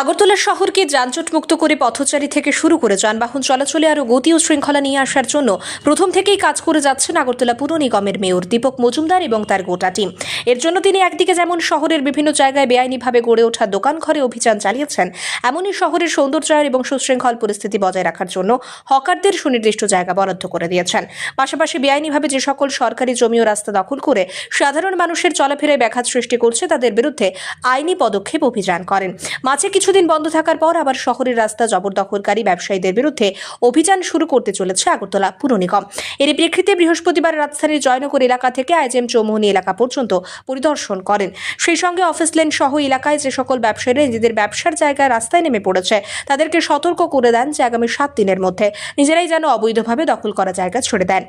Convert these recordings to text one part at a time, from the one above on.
আগরতলা শহরকে যানজট মুক্ত করে পথচারী থেকে শুরু করে যানবাহন চলাচলে আরও গতি ও শৃঙ্খলা নিয়ে আসার জন্য প্রথম থেকেই কাজ করে যাচ্ছেন আগরতলা পুর নিগমের মেয়র দীপক মজুমদার এবং তার গোটা টিম। এর জন্য তিনি একদিকে যেমন শহরের বিভিন্ন জায়গায় বেআইনিভাবে গড়ে ওঠা দোকান ঘরে অভিযান চালিয়েছেন, এমনই শহরের সৌন্দর্যায়ন এবং সুশৃঙ্খল পরিস্থিতি বজায় রাখার জন্য হকারদের সুনির্দিষ্ট জায়গা বরাদ্দ করে দিয়েছেন। পাশাপাশি বেআইনিভাবে যে সকল সরকারি জমি ও রাস্তা দখল করে সাধারণ মানুষের চলাফেরায় ব্যাঘাত সৃষ্টি করছে, তাদের বিরুদ্ধে আইনি পদক্ষেপ অভিযান করেন। মাঝে কিছুদিন বন্ধ থাকার পর আবার শহরের রাস্তা জবরদখলকারী ব্যবসায়ীদের বিরুদ্ধে অভিযান শুরু করতে চলেছে আগরতলা পুর নিগম। এর প্রেক্ষিতে বৃহস্পতিবার রাজধানীর জয়নগর এলাকা থেকে আইজেম চৌমুহনী এলাকা পর্যন্ত পরিদর্শন করেন। সেই সঙ্গে অফিস লেন সহ এলাকায় যে সকল ব্যবসায়ীরা নিজেদের ব্যবসার জায়গায় রাস্তায় নেমে পড়েছে, তাদেরকে সতর্ক করে দেন যে আগামী সাত দিনের মধ্যে। নিজেরাই যেন অবৈধভাবে দখল করা জায়গা ছেড়ে দেন।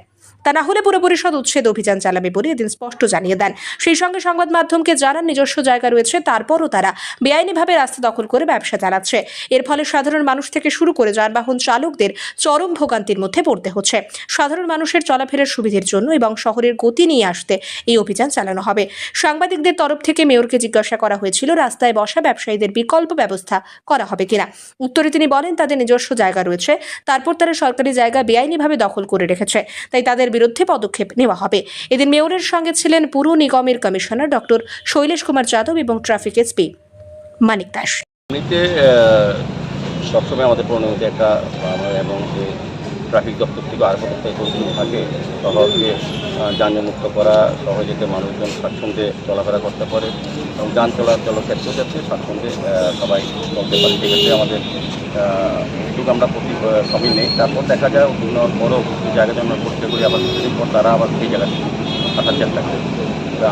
তা না হলে পুরো পরিষদ উচ্ছেদ অভিযান চালাবে বলে এদিন স্পষ্ট জানিয়ে দেন। সেই সঙ্গে সংবাদ মাধ্যমকে জানান নিজস্ব জায়গা রয়েছে, তারপরও তারা বেআইনিভাবে রাস্তা দখল করে ব্যবসা চালাচ্ছে। এর ফলে সাধারণ মানুষ থেকে শুরু করে যানবাহন চালকদের চরম ভোগান্তির মধ্যে পড়তে হচ্ছে। সাধারণ মানুষের চলাফেরার সুবিধের জন্য এবং শহরের গতি নিয়ে আসতে এই অভিযান চালানো হবে। সাংবাদিকদের তরফ থেকে মেয়রকে জিজ্ঞাসা করা হয়েছিল, রাস্তায় বসা ব্যবসায়ীদের বিকল্প ব্যবস্থা করা হবে কিনা? উত্তরে তিনি বলেন, তাদের নিজস্ব জায়গা রয়েছে, তারপর তারা সরকারি জায়গা বেআইনিভাবে দখল করে রেখেছে। তাই তাদের বিরুদ্ধে পদক্ষেপ নেওয়া হবে। এদিন মেয়রের সঙ্গে ছিলেন পুর নিগমের কমিশনার ডক্টর শৈলেশ কুমার যাদব এবং ট্রাফিক এসপি মানিক দাস। সবসময় আমাদের প্রণয়তে একটা এবং ট্রাফিক দপ্তর থেকে আর পদক্ষেপ কন্টিনিউ থাকে শহরকে আহ, যানজটমুক্ত করা শহরে মানুষজন স্বাচ্ছন্দ্যে চলাফেরা করতে পারে এবং যান চলাচল ক্ষেত্রেও যাতে স্বাচ্ছন্দ্যে সবাই চলতে পারে সেক্ষেত্রে আমাদের উদ্যোগ আমরা প্রতি সবই নেই। তারপর দেখা যায় বিভিন্ন বড় জায়গাতে আমরা পরীক্ষা করি আবার কিছুদিন পর তারা আবার সেই জায়গায় আসার চেষ্টা করি।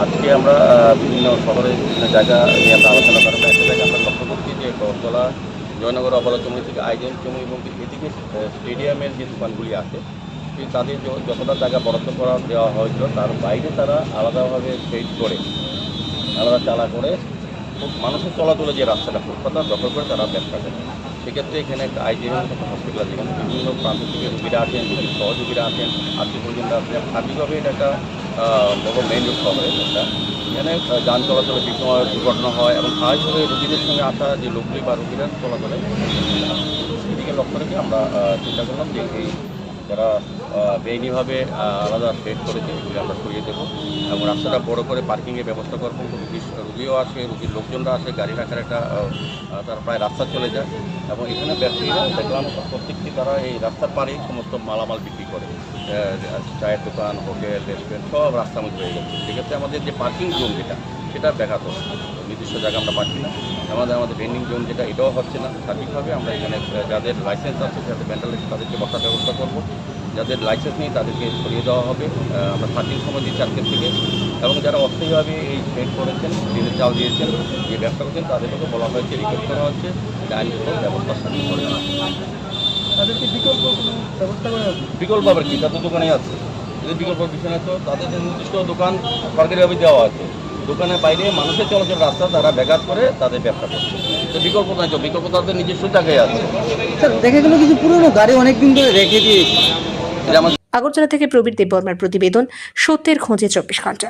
আজকে আমরা বিভিন্ন শহরে বিভিন্ন জায়গা নিয়ে আমরা আলোচনা করব একটা জায়গায় আমরা লক্ষ্য করছি যে বরতলা জয়নগর অবলচমনি থেকে আইজেন চমু এবং এদিকে স্টেডিয়ামের যে দোকানগুলি আছে তাদের যতটা জায়গা বরাদ্দ করা দেওয়া হয়েছিল, তার বাইরে তারা আলাদাভাবে সেট করে, আলাদা চালা করে, খুব মানুষের চলাচলে যে রাস্তাটা ফুটপাতা দখল করে তারা ব্যবসা করে। সেক্ষেত্রে এখানে একটা আইজিএম একটা হসপিটাল আছে। এখানে বিভিন্ন প্রান্ত থেকে রুগীরা আসেন, রুগীর সহযোগীরা আসেন, আত্মীয় পর্যন্ত আসেন। সার্বিকভাবে এটা একটা বড় মেইন রোড শহরে একটা এখানে যান চলাচলে বিভিন্ন দুর্ঘটনা হয় এবং স্বাভাবিকভাবে রুগীদের সঙ্গে আসা যে লোকগুলি বা রুগীরা চলাচলে সেদিকে লক্ষ্য রেখে আমরা চিন্তা করলাম যে এই যারা বেআইনিভাবে আলাদা সেট করেছে এগুলি আমরা সরিয়ে দেবো। এবং রাস্তাটা বড় করে পার্কিংয়ের ব্যবস্থা করব রুগী, রুগীও আসে, রুগীর লোকজনরা আসে, গাড়ি রাখার একটা তারা প্রায় রাস্তা চলে যায়। এবং এখানে ব্যবসায়ীরা দেখলাম প্রত্যেকটি তারা এই রাস্তার পাড়েই সমস্ত মালামাল বিক্রি করে। চায়ের দোকান, হোটেল, রেস্টুরেন্ট সব রাস্তার মধ্যে হয়ে গেছে। সেক্ষেত্রে আমাদের যে পার্কিং জোন যেটা সেটা ব্যাঘাত নির্দিষ্ট জায়গা আমরা পাচ্ছি না। আমাদের আমাদের ভেন্ডিং জোন যেটা এটাও হচ্ছে না সঠিকভাবে আমরা এখানে যাদের লাইসেন্স আছে যাদের মেন্টাল তাদেরকে বসার ব্যবস্থা করব। যাদের লাইসেন্স নেই তাদেরকে সরিয়ে দেওয়া হবে। আমরা থার্টিন সময় দিচ্ছি আজকের থেকে। এবং যারা অস্থায়ীভাবে এই ট্রেড করেছেন দিনের চাল দিয়েছেন যে ব্যবসা করছেন তাদেরকে বলা হয়েছে রিকোয়েস্ট করা হচ্ছে আইনগত ব্যবস্থা স্থাপন করে বিকল্প আবার কি? তাদের দোকানে আছে। যদি বিকল্প বিষয় না তো তাদের নির্দিষ্ট দোকান সরকারিভাবে দেওয়া আছে। দোকানের বাইরে মানুষের চলাচল রাস্তা তারা ব্যাঘাত করে তাদের ব্যবসা করছে। তো বিকল্প নাই তো বিকল্প তাদের নিজস্ব জায়গায় আছে। স্যার দেখা গেল কিছু পুরনো গাড়ি অনেকদিন ধরে রেখে দিয়েছে। আমাদের আগরতলা থেকে প্রবীর দেববর্মার প্রতিবেদন সত্যের খোঁজে চব্বিশ ঘণ্টা।